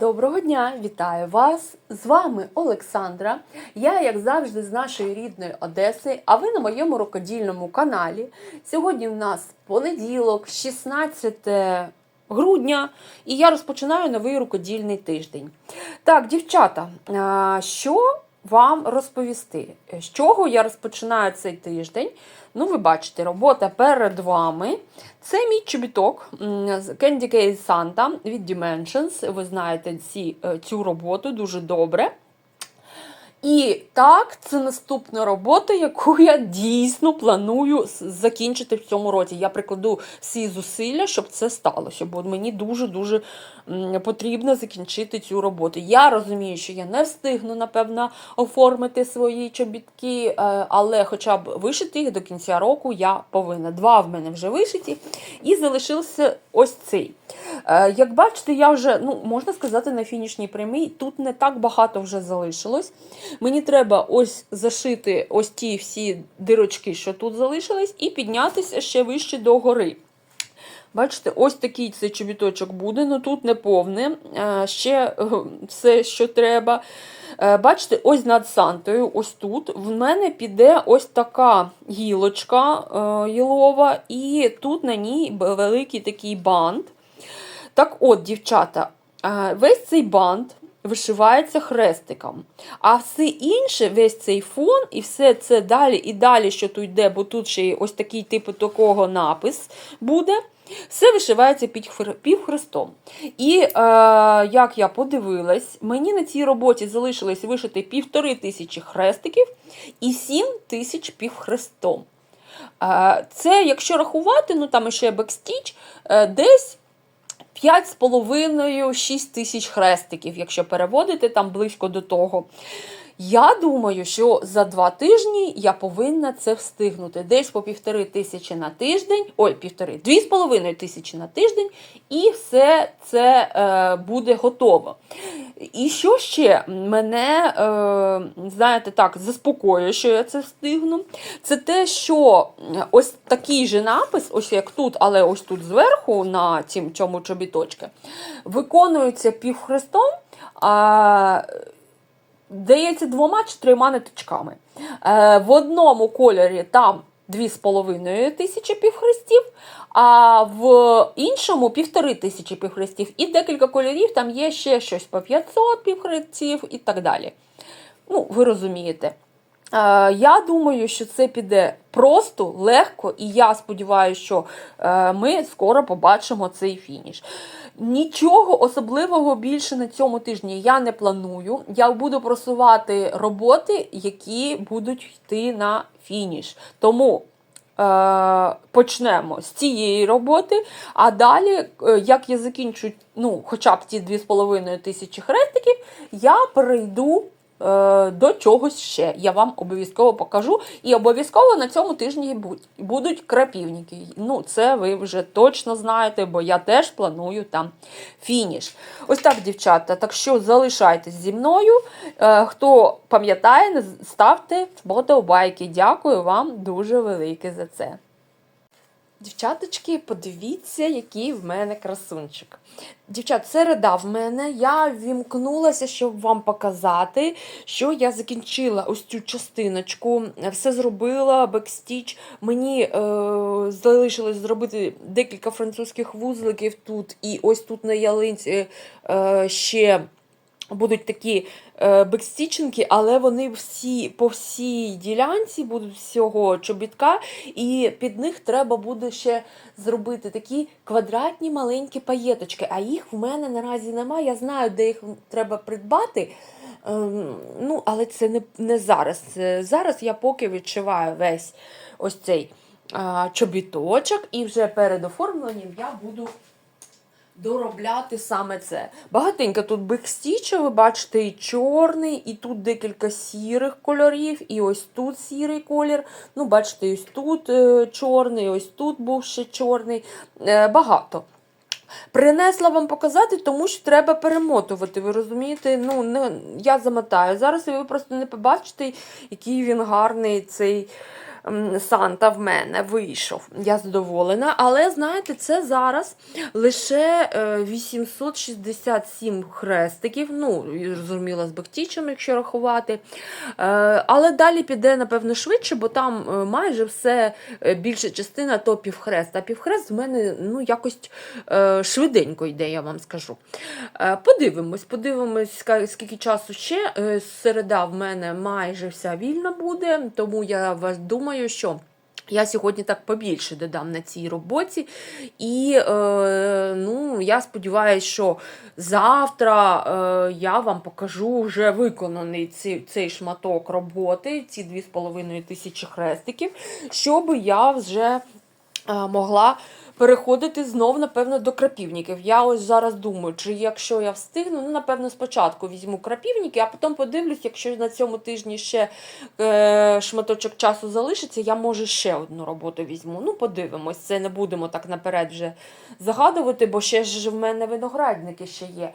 Доброго дня, вітаю вас! З вами Олександра. Я, як завжди, з нашої рідної Одеси, а ви на моєму рукодільному каналі. Сьогодні в нас понеділок, 16 грудня, і я розпочинаю новий рукодільний тиждень. Так, дівчата, що вам розповісти? З чого я розпочинаю цей тиждень? Ну, ви бачите, робота перед вами. Це мій чобіток з Candy Cane Santa від Dimensions. Ви знаєте ці, е, цю роботу дуже добре. І так, це наступна робота, яку я дійсно планую закінчити в цьому році. Я прикладу всі зусилля, щоб це сталося, бо мені дуже-дуже потрібно закінчити цю роботу. Я розумію, що я не встигну, напевно, оформити свої чобітки, е, але хоча б вишити їх до кінця року я повинна. Два в мене вже вишиті, і залишився ось цей. Е, Як бачите, я вже, ну, можна сказати, на фінішній прямій. Тут не так багато вже залишилось. Мені треба ось зашити ось ті всі дирочки, що тут залишились, і піднятися ще вище до гори. Бачите, ось такий цей чобіточок буде, ну тут не повне, ще е, все, що треба. Е, Бачите, ось над Сантою, ось тут, в мене піде ось така гілочка е, гілова, і тут на ній великий такий бант. Так от, дівчата, весь цей бант вишивається хрестиком. А все інше, весь цей фон, і все це далі і далі, що тут йде, бо тут ще ось такий типу такого напис буде. Все вишивається під хр- півхрестом. І е, як я подивилась, мені на цій роботі залишилось вишити півтори тисячі хрестиків і сім тисяч півхрестом. Е, це, якщо рахувати, ну там ще бекстіч, е, десь 5,5-6 тисяч хрестиків, якщо переводити там близько до того. Я думаю, що за два тижні я повинна це встигнути. Десь по півтори тисячі на тиждень, ой, півтори, дві з половиною тисячі на тиждень, і все це е, буде готово. І що ще мене, е, знаєте, так, заспокоює, що я це встигну, це те, що ось такий же напис, ось як тут, але ось тут зверху, на цьому чобіточку, виконується півхрестом. А, Дається двома чи трьома ниточками. Е, в одному кольорі там 2,5 тисячі півхрестів, а в іншому півтори тисячі півхрестів. І декілька кольорів, там є ще щось по 500 півхрестів і так далі. Ну, ви розумієте. Е, Я думаю, що це піде просто, легко, і я сподіваюся, що е, ми скоро побачимо цей фініш. Нічого особливого більше на цьому тижні я не планую. Я буду просувати роботи, які будуть йти на фініш. Тому е, почнемо з цієї роботи, а далі, е, як я закінчу ну, хоча б ті 2,5 тисячі хрестиків, я перейду до чогось ще. Я вам обов'язково покажу. І обов'язково на цьому тижні будуть крапівники. Ну, це ви вже точно знаєте, бо я теж планую там фініш. Ось так, дівчата. Так що залишайтесь зі мною. Е, хто пам'ятає, ставте вподобайки. Дякую вам дуже велике за це. Дівчаточки, подивіться, який в мене красунчик. Дівчат, середа в мене. Я вімкнулася, щоб вам показати, що я закінчила ось цю частиночку. Все зробила, бекстіч. Мені е, залишилось зробити декілька французьких вузликів тут, і ось тут на ялинці е, ще будуть такі е, бекстічинки, але вони всі по всій ділянці будуть всього чобітка, і під них треба буде ще зробити такі квадратні маленькі паєточки. А їх в мене наразі немає. Я знаю, де їх треба придбати. Ем, ну, але це не, не зараз. Це Зараз я поки відшиваю весь ось цей чобіточок, і вже перед оформленням я буду доробляти саме це. Багатенько тут бекстіча, ви бачите, і чорний, і тут декілька сірих кольорів, і ось тут сірий колір. Ну, бачите, ось тут е, чорний, ось тут був ще чорний. Е, багато. Принесла вам показати, тому що треба перемотувати. Ви розумієте? Ну, не, я замотаю зараз, ви просто не побачите, який він гарний цей Санта в мене вийшов. Я задоволена. Але знаєте, це зараз лише е, 867 хрестиків. Ну, зрозуміло, з бахтічем, якщо рахувати. Е, Але далі піде, напевно, швидше, бо там е, майже все е, більша частина то півхрест. А півхрест в мене ну, якось е, швиденько йде, я вам скажу. Е, Подивимось, подивимось, скільки часу ще. Е, Середа в мене майже вся вільна буде, тому я вас думаю, що. Я сьогодні так побільше додам на цій роботі. І е, ну, я сподіваюся, що завтра е, я вам покажу вже виконаний цей, цей шматок роботи, ці 2,5 тисячі хрестиків, щоб я вже е, могла переходити знов, напевно, до крапівників. Я ось зараз думаю, чи якщо я встигну, ну, напевно, спочатку візьму крапівники, а потім подивлюсь, якщо на цьому тижні ще е, шматочок часу залишиться, я може ще одну роботу візьму. Ну, подивимось, це не будемо так наперед вже загадувати, бо ще ж в мене виноградники ще є.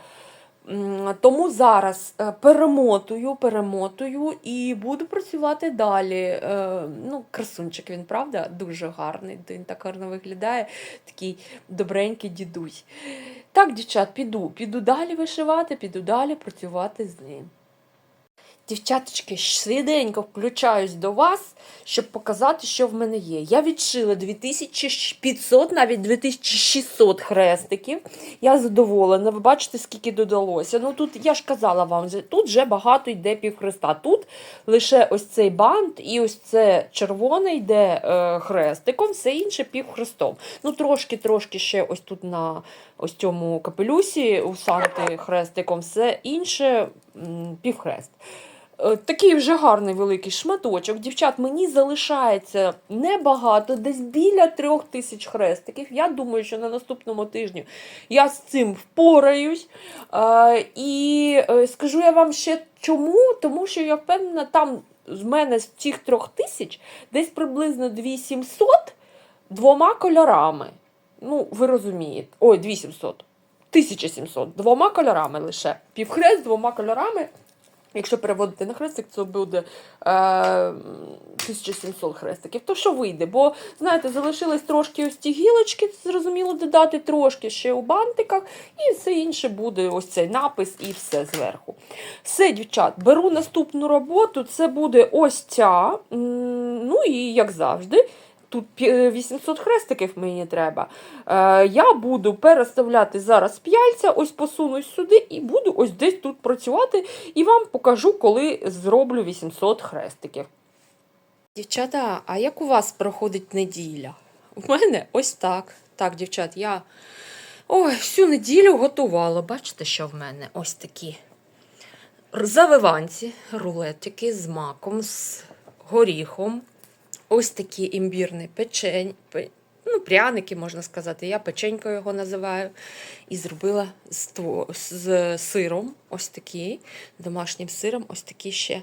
Тому зараз е, перемотую, перемотую і буду працювати далі. Е, Ну, красунчик він, правда, дуже гарний. Він так гарно виглядає, такий добренький дідусь. Так, дівчат, піду, піду далі вишивати, піду далі працювати з ним. Дівчаточки, швиденько включаюсь до вас, щоб показати, що в мене є. Я відшила 2500, навіть 2600 хрестиків. Я задоволена. Ви бачите, скільки додалося. Ну тут я ж казала вам, тут вже багато йде півхреста. Тут лише ось цей бант і ось це червоне йде е, хрестиком, все інше півхрестом. Ну, трошки-трошки ще ось тут на ось цьому капелюсі у Санти хрестиком, все інше півхрест. Е, Такий вже гарний великий шматочок. Дівчат, мені залишається небагато, десь біля трьох тисяч хрестиків. Я думаю, що на наступному тижні я з цим впораюсь. Е, І е, скажу я вам ще чому, тому що я впевнена, там з мене з цих трьох тисяч десь приблизно 2700 двома кольорами. Ну, ви розумієте. Ой, 2700. 1700. Двома кольорами лише. Півхрест двома кольорами. Якщо переводити на хрестик, це буде е, 1700 хрестиків. То що вийде? Бо, знаєте, залишились трошки ось ці гілочки, зрозуміло, додати трошки ще у бантиках, і все інше буде ось цей напис і все зверху. Все, дівчат, беру наступну роботу. Це буде ось ця. Ну і як завжди. Тут 800 хрестиків мені треба. Е, я буду переставляти зараз п'яльця, ось посунусь сюди і буду ось десь тут працювати. І вам покажу, коли зроблю 800 хрестиків. Дівчата, а як у вас проходить неділя? У мене ось так. Так, дівчат, я ой, всю неділю готувала. Бачите, що в мене ось такі завиванці, рулетики з маком, з горіхом. Ось такі імбірні печень, пе- ну, пряники, можна сказати. Я печенько його називаю. І зробила з, з сиром, ось такі, домашнім сиром, ось такі ще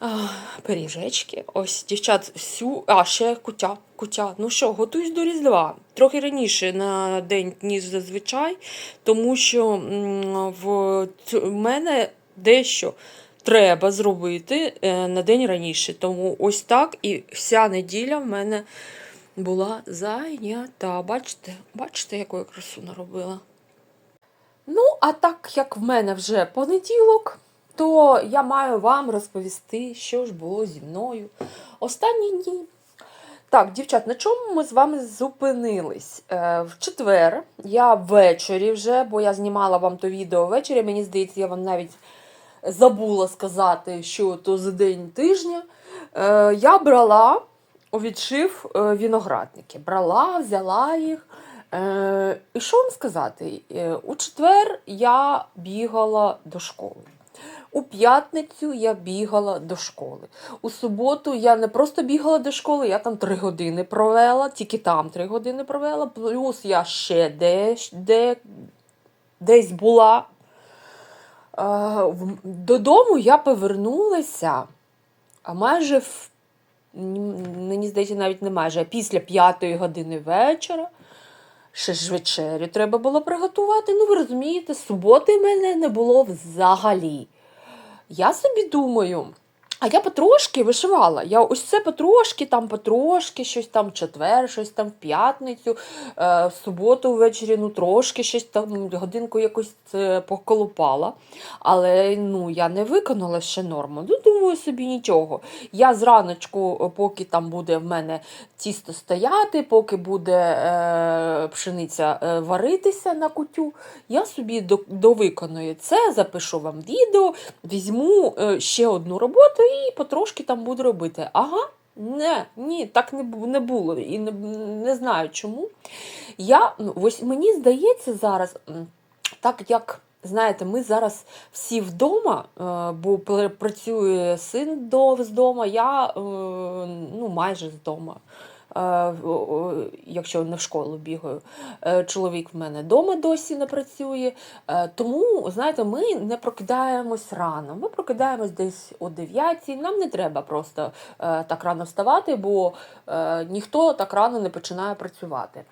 а, пиріжечки. Ось, дівчат, всю. А, ще кутя. кутя. Ну що, готуюсь до Різдва. Трохи раніше на день, ніж зазвичай, тому що в в мене дещо треба зробити е, на день раніше. Тому ось так і вся неділя в мене була зайнята. Бачите, бачите, яку я красу наробила. Ну, а так як в мене вже понеділок, то я маю вам розповісти, що ж було зі мною останні дні. Так, дівчат, на чому ми з вами зупинились? Е, в четвер я ввечері вже, бо я знімала вам то відео ввечері, мені здається, я вам навіть забула сказати, що то за день тижня. Е, я брала у відшив е, виноградники. Брала, взяла їх. Е, і що вам сказати? У четвер я бігала до школи. У п'ятницю я бігала до школи. У суботу я не просто бігала до школи, я там три години провела, тільки там три години провела, плюс я ще десь, де, десь була. Е, Додому я повернулася майже в, мені здається, навіть не майже, а після п'ятої години вечора. Ще ж вечерю треба було приготувати. Ну, ви розумієте, суботи мене не було взагалі. Я собі думаю, А я потрошки вишивала. Я ось це потрошки, там потрошки, щось там в четвер, щось там в п'ятницю, е, в суботу ввечері, ну трошки щось там годинку якось це поколупала. Але ну, я не виконала ще норму. Ну, думаю собі нічого. Я зраночку, поки там буде в мене тісто стояти, поки буде е, пшениця е, варитися на кутю, я собі до- довиконую це, запишу вам відео, візьму е, ще одну роботу і потрошки там буду робити. Ага, не, ні, так не, не було. І не, не знаю чому. Я, ну, ось мені здається зараз, так як. Знаєте, ми зараз всі вдома, е, бо працює син з дома, я е, ну, майже з дома. Е, Якщо не в школу бігаю, Е, чоловік в мене вдома досі не працює. Е, Тому, знаєте, ми не прокидаємось рано. Ми прокидаємось десь о 9. Нам не треба просто так рано вставати, бо ніхто так рано не починає працювати.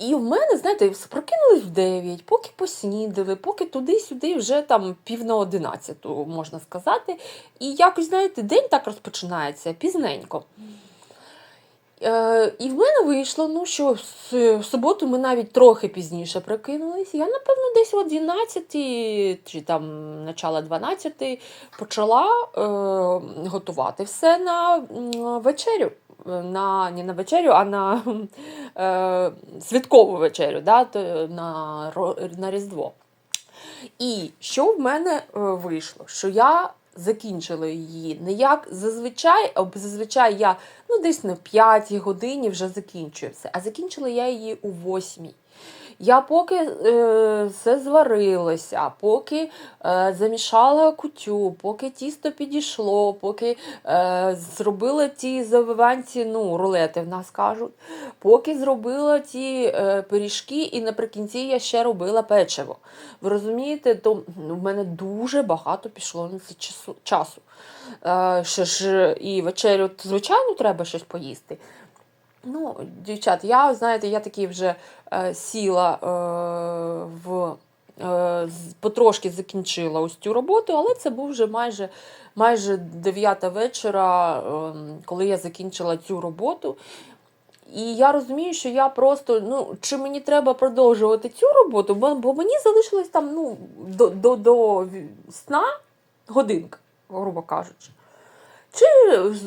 І в мене, знаєте, прокинулись в 9, поки поснідали, поки туди-сюди вже там пів на одинадцяту, можна сказати. І якось, знаєте, день так розпочинається пізненько. Е, і в мене вийшло, ну що в суботу ми навіть трохи пізніше прокинулись. Я, напевно, десь о 12 чи там начало 12 почала е, готувати все на вечерю. На, не на вечерю, а на е, святкову вечерю, да, на, на Різдво. І що в мене е, вийшло? Що я закінчила її не як зазвичай, а зазвичай я ну, десь на 5 годині вже закінчую все. А закінчила я її у 8. Я поки е, все зварилося, поки е, замішала кутю, поки тісто підійшло, поки е, зробила ті завиванці, ну, рулети в нас кажуть, поки зробила ті е, пиріжки, і наприкінці я ще робила печиво. Ви розумієте, то ну, в мене дуже багато пішло на це часу. Е, ще ж і вечерю, звичайно, треба щось поїсти. Ну, дівчат, я, знаєте, я таки вже е, сіла е, в. е, Потрошки закінчила ось цю роботу, але це був вже майже, майже 9 вечора, ем, коли я закінчила цю роботу. І я розумію, що я просто, ну, чи мені треба продовжувати цю роботу, бо, бо мені залишилось там ну, до, до, до сна годинка, грубо кажучи. Чи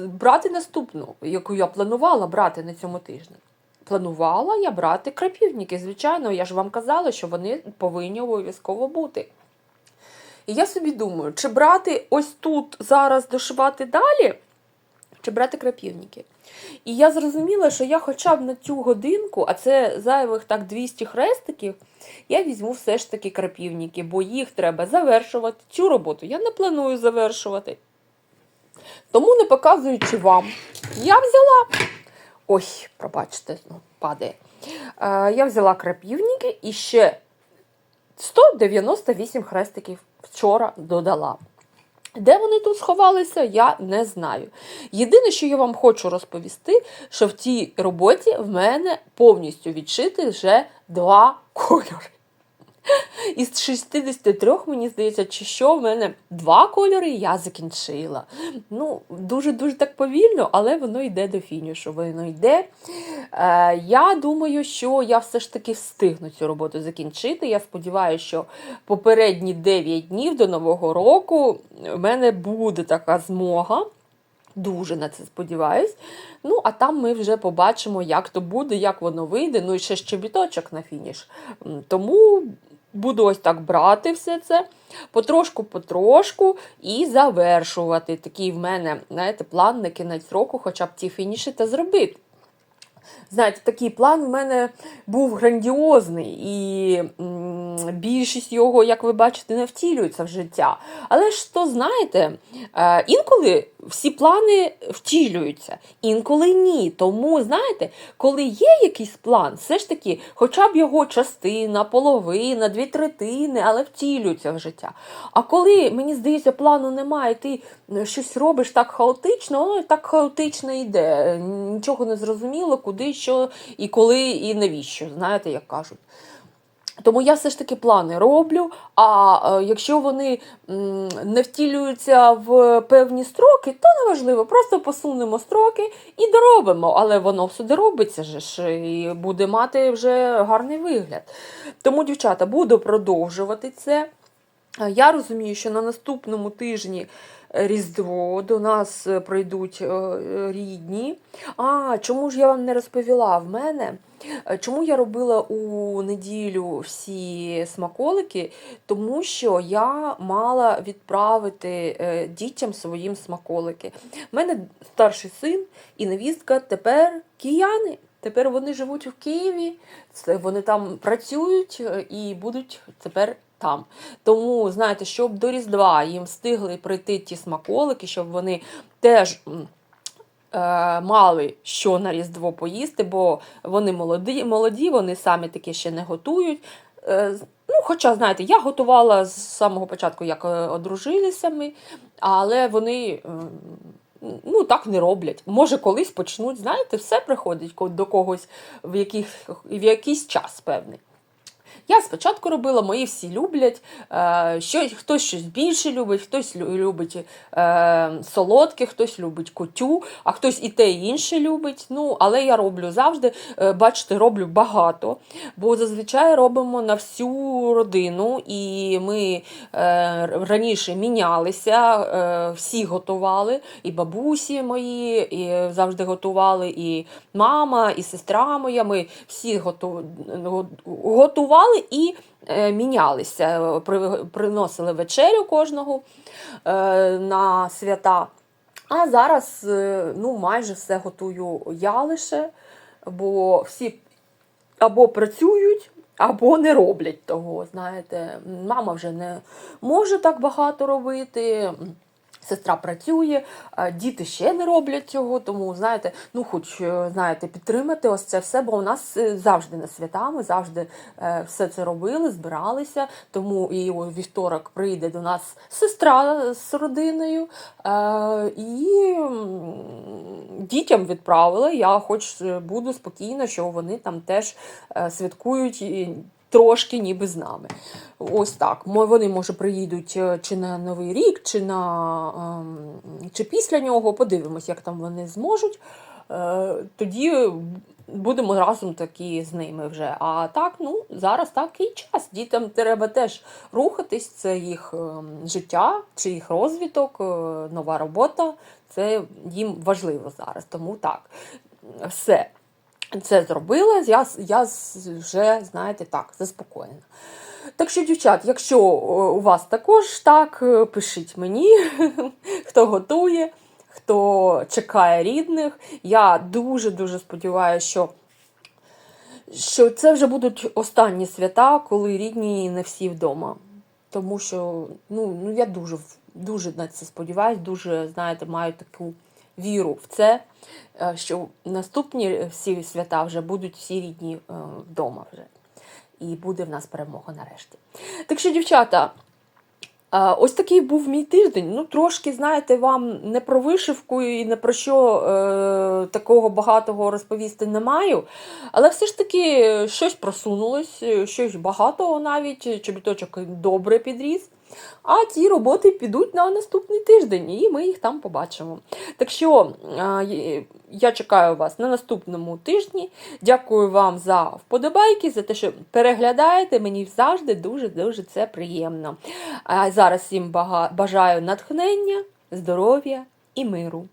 брати наступну, яку я планувала брати на цьому тижні? Планувала я брати крапівники, звичайно, я ж вам казала, що вони повинні обов'язково бути. І я собі думаю, чи брати ось тут зараз дошивати далі, чи брати крапівники. І я зрозуміла, що я хоча б на цю годинку, а це зайвих так 200 хрестиків, я візьму все ж таки крапівники, бо їх треба завершувати. Цю роботу я не планую завершувати. Тому, не показуючи вам, я взяла. Ой, пробачте, ну, падає. Е, я взяла крапівники і ще 198 хрестиків вчора додала. Де вони тут сховалися, я не знаю. Єдине, що я вам хочу розповісти, що в цій роботі в мене повністю відшити вже два кольори. Із 63, мені здається, чи що в мене два кольори і я закінчила. Ну, дуже-дуже так повільно, але воно йде до фінішу. Воно йде. Е, я думаю, що я все ж таки встигну цю роботу закінчити. Я сподіваюся, що попередні 9 днів до Нового року в мене буде така змога. Дуже на це сподіваюсь. Ну, а там ми вже побачимо, як то буде, як воно вийде. Ну і ще щебіточок на фініш. Тому буду ось так брати все це потрошку-потрошку і завершувати. Такий в мене, знаєте, план на кінець року, хоча б ці фініші та зробити. Знаєте, такий план в мене був грандіозний, і більшість його, як ви бачите, не втілюється в життя. Але ж то знаєте, е, інколи всі плани втілюються, інколи ні. Тому, знаєте, коли є якийсь план, все ж таки, хоча б його частина, половина, дві третини, але втілюється в життя. А коли, мені здається, плану немає, ти е, щось робиш так хаотично, воно так хаотично йде. Нічого не зрозуміло, куди, що і коли, і навіщо. Знаєте, як кажуть. Тому я все ж таки плани роблю. А е, якщо вони не втілюються в певні строки, то неважливо, просто посунемо строки і доробимо. Але воно все доробиться же ж і буде мати вже гарний вигляд. Тому, дівчата, буду продовжувати це. Е, Я розумію, що на наступному тижні Різдво до нас е, прийдуть е, рідні. А чому ж я вам не розповіла? В мене е, чому я робила у неділю всі смаколики? Тому що я мала відправити дітям своїм смаколики. У мене старший син і невістка тепер кияни. Тепер вони живуть в Києві, вони там працюють і будуть тепер там. Тому, знаєте, щоб до Різдва їм встигли прийти ті смаколики, щоб вони теж. е, Мали що на Різдво поїсти, бо вони молоді, молоді вони самі таке ще не готують. Е, Ну, хоча, знаєте, я готувала з самого початку, як е, одружилися ми, але вони ну, так не роблять. Може, колись почнуть, знаєте, все приходить до когось в, яких, в якийсь час певний. Я спочатку робила, мої всі люблять. Е, що, хтось щось більше любить, хтось любить е, солодке, хтось любить котю, а хтось і те, і інше любить. Ну, але я роблю завжди, е, бачите, роблю багато, бо зазвичай робимо на всю родину, і ми раніше мінялися, всі готували, і бабусі мої, і завжди готували, і мама, і сестра моя. Ми всі готу- готували і е, мінялися, При- приносили вечерю кожного е, на свята. А зараз е, ну, майже все готую я лише, бо всі або працюють, або не роблять того. Знаєте, мама вже не може так багато робити. Сестра працює, діти ще не роблять цього, тому знаєте, ну хоч е, знаєте, підтримати ось це все, бо у нас е, завжди на свята, ми завжди е, все це робили, збиралися. Тому і у вівторок прийде до нас сестра з родиною. І дітям відправила. Я хоч буду спокійна, що вони там теж святкують. І Трошки ніби з нами. Ось так. Вони, може, приїдуть е, чи на Новий рік, чи, на, ем, чи після нього. Подивимось, як там вони зможуть. Е, Тоді будемо разом такі з ними вже. А так, ну, зараз такий час. Дітям треба теж рухатись, це їх ем, життя, чи їх розвиток, е, нова робота. Це їм важливо зараз. Тому так, все це зробила, я, я вже, знаєте, так, заспокоєна. Так що, дівчат, якщо у вас також так, е, пишіть мені, хто готує, хто чекає рідних. Я дуже-дуже сподіваюся, що, що це вже будуть останні свята, коли рідні не всі вдома. Тому що ну, ну, я дуже, дуже на це сподіваюся, дуже, знаєте, маю таку віру в це, е, що наступні всі свята вже будуть всі рідні е, вдома вже. І буде в нас перемога нарешті. Так що, дівчата, е, ось такий був мій тиждень. Ну, трошки, знаєте, вам не про вишивку і не про що е, такого багатого розповісти не маю. Але все ж таки щось просунулось, е, щось багато навіть, чобіточок добре підріс. А ті роботи підуть на наступний тиждень, і ми їх там побачимо. Так що я чекаю вас на наступному тижні. Дякую вам за вподобайки, за те, що переглядаєте. Мені завжди дуже-дуже це приємно. Зараз всім бажаю натхнення, здоров'я і миру.